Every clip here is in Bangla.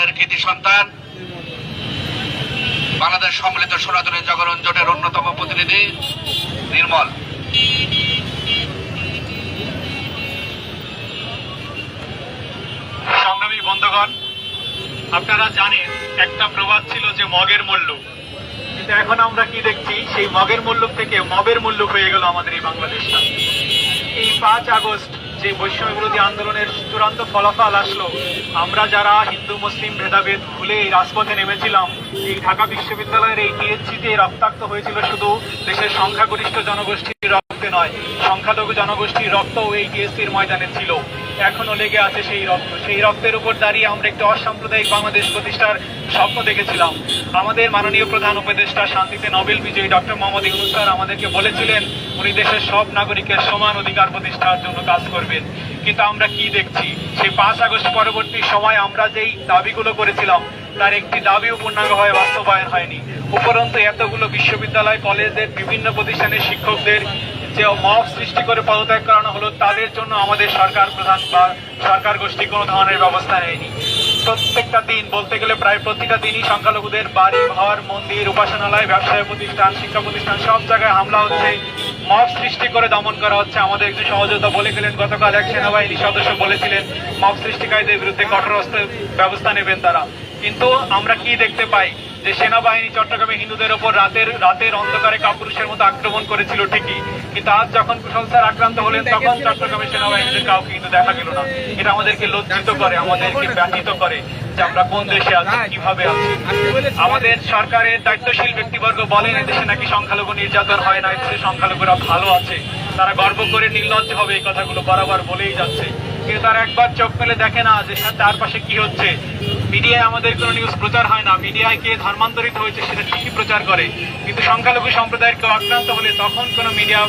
আন্দোলনের কৃতি সন্তান। বাংলাদেশ সম্মিলিত সনাতনী জাগরণ জোটের অন্যতম প্রতিনিধি নির্মল। সংগ্রামী বন্ধুগণ, আপনারা জানেন, একটা প্রবাদ ছিল যে মগের মূল্য। কিন্তু এখন আমরা কি দেখছি, সেই মগের মূল্য থেকে মবের মূল্য হয়ে গেল আমাদের এই বাংলাদেশটা। এই পাঁচ আগস্ট যে বৈষম্য বিরোধী আন্দোলনের চূড়ান্ত ফলাফল আসলো, আমরা যারা হিন্দু, মুসলিম ভেদাভেদ ভুলে এই রাজপথে নেমেছিলাম, এই ঢাকা বিশ্ববিদ্যালয়ের এই টিএসসিতে রক্তাক্ত হয়েছিল শুধু দেশের সংখ্যাগরিষ্ঠ জনগোষ্ঠীর রক্তে নয়, সংখ্যালঘু জনগোষ্ঠীর রক্তও এই টিএসসির ময়দানে ছিল। এখনও লেগে আছে সেই রক্ত। সেই রক্তের উপর দাঁড়িয়ে আমরা একটি অসাম্প্রদায়িক বাংলাদেশ প্রতিষ্ঠার স্বপ্ন দেখেছিলাম। আমাদের মাননীয় প্রধান উপদেষ্টা শান্তিতে নোবেল বিজয়ী ডক্টর মোহাম্মদ ইউনুস আমাদেরকে বলেছিলেন, উনি দেশের সব নাগরিকের সমান অধিকার প্রতিষ্ঠার জন্য কাজ করবেন। কিন্তু আমরা কি দেখছি? সেই পাঁচ আগস্ট পরবর্তী সময় আমরা যেই দাবিগুলো করেছিলাম, তার একটি দাবিও পূর্ণাঙ্গভাবে বাস্তবায়ন হয়নি। উপরন্তু এতগুলো বিশ্ববিদ্যালয়, কলেজের বিভিন্ন প্রতিষ্ঠানের শিক্ষকদের যে মব সৃষ্টি করে পদত্যাগ করানো হলো, তাদের জন্য আমাদের সরকার প্রধান বা সরকার গোষ্ঠী কোনো ধরনের ব্যবস্থা নেয়নি। প্রত্যেকটা দিন, বলতে গেলে প্রায় প্রতিটা দিনই সংখ্যালঘুদের বাড়ি, ঘর, মন্দির, উপাসনালয়, ব্যবসায় প্রতিষ্ঠান, শিক্ষা প্রতিষ্ঠান, সব জায়গায় হামলা হচ্ছে। মব সৃষ্টি করে দমন করা হচ্ছে আমাদের একজন সহযোগিতা বলে গেলেন গতকাল এক সেনাবাহিনী সদস্য বলেছিলেন, মব সৃষ্টিকারীদের বিরুদ্ধে কঠোর ব্যবস্থা নেবেন তারা। কিন্তু আমরা কি দেখতে পাই? যে সেনাবাহিনী চট্টগ্রামে হিন্দুদের ওপর রাতের রাতের অন্ধকারে কাপুরুষের মতো আক্রমণ করেছিল ঠিকই। কিন্তু আজ যখন কুশল স্যার আক্রান্ত হলেন তখন চট্টগ্রামে সেনাবাহিনীদের কাউকে কিন্তু দেখা গেল না। এটা আমাদেরকে লজ্জিত করে আমাদেরকে ব্যথিত করে যে আমরা কোন দেশে আছি কীভাবে আছি। আমাদের সরকারের দায়িত্বশীল ব্যক্তিবর্গ বলেন এদেশে নাকি সংখ্যালঘু নির্যাতন হয় না এদেশে সংখ্যালঘুরা ভালো আছে। তারা গর্ব করে নির্লজ্জ হবে এই কথাগুলো বরাবর বলেই যাচ্ছে। কিন্তু তারা একবার চোখ মেলে দেখে না যে চারপাশে কি হচ্ছে। মিডিয়ায় আমাদের কোনো নিউজ প্রচার হয় না। মিডিয়ায় কে ধর্মান্তরিত হয়েছে সেটা ঠিকই প্রচার করে। কিন্তু সংখ্যালঘু সম্প্রদায়ের কেউ আক্রান্ত হলে তখন কোনো মিডিয়া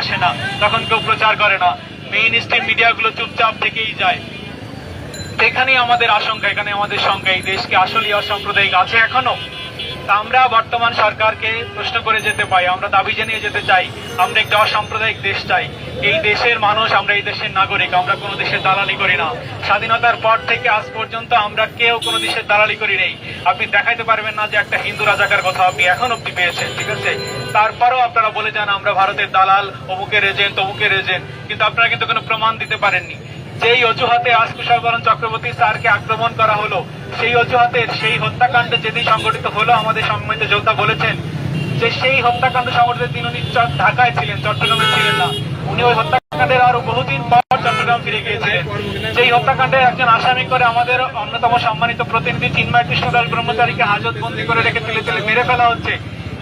আসে না, তখন কেউ প্রচার করে না। মেইন স্ট্রিম মিডিয়াগুলো চুপচাপ থেকেই যায়। এখানেই আমাদের আশঙ্কা এখানে আমাদের শঙ্কা, এই দেশকে আসলেই অসাম্প্রদায়িক আছে এখনও? আমরা বর্তমান সরকারকে প্রশ্ন করে যেতে পাই আমরা দাবি জানিয়ে যেতে চাই, আমরা একটা অসাম্প্রদায়িক দেশ চাই। এই দেশের মানুষ আমরা এই দেশের নাগরিক, আমরা কোনো দেশের দালালি করি না। স্বাধীনতার পর থেকে আজ পর্যন্ত আমরা কেউ কোনো দেশের দালালি করি নেই। আপনি দেখাইতে পারবেন না যে একটা হিন্দু রাজাকার কথা আপনি এখন অব্দি পেয়েছেন, ঠিক আছে? তারপরেও আপনারা বলে যান, আমরা ভারতের দালাল, অমুকের এজেন্ট অমুকের এজেন্ট কিন্তু আপনারা কিন্তু কোনো প্রমাণ দিতে পারেননি। যেই অজুহাতে আজ কুশলবরণ চক্রবর্তী স্যারকে আক্রমণ করা হলো, সেই অজুহাতের সেই হত্যাকাণ্ড যেদিন সংগঠিত হলো, আমাদের সম্মানিত যোদ্ধা বলেছেন যে সেই হত্যাকাণ্ড সংগঠিত দিন উনি ঢাকায় ছিলেন, চট্টগ্রামে ছিলেন না। উনি ওই হত্যাকাণ্ডের আরও বহুদিন পর চট্টগ্রাম ফিরে গিয়েছিলেন। সেই হত্যাকাণ্ডে একজন আসামি করে আমাদের অন্যতম সম্মানিত প্রতিনিধি চিন্ময় কৃষ্ণদাস ব্রহ্মচারীকে হাজত বন্দি করে রেখে তুলে তুলে মেরে ফেলা হচ্ছে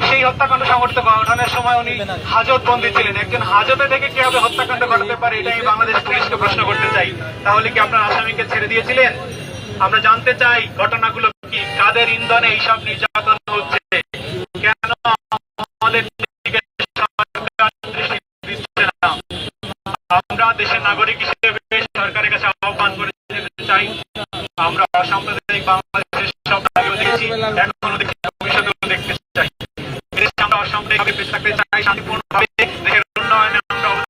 সেই হত্যাকাণ্ড সংঘটিত ঘটনার সময় উনি হাজত বন্দী ছিলেন। একজন হাজতে থেকে কীভাবে হত্যাকাণ্ড ঘটাতে পারে এটা আমি বাংলাদেশ পুলিশকে প্রশ্ন করতে চাই। তাহলে কি আপনার আসামিকে ছেড়ে দিয়েছিলেন? আমরা জানতে চাই ঘটনাগুলো কি কাদের ইন্ধনে এইসব নির্যাতন হচ্ছে? কেন আমরা দেশের নাগরিক হিসেবে সরকারের কাছে আহ্বান করে চাই আমরা অসাম্প্রদায়িক বাংলাদেশের সব দেখছি। আমি পেশাকে চাই শান্তিপূর্ণভাবে দেশের উন্নয়নে আমরা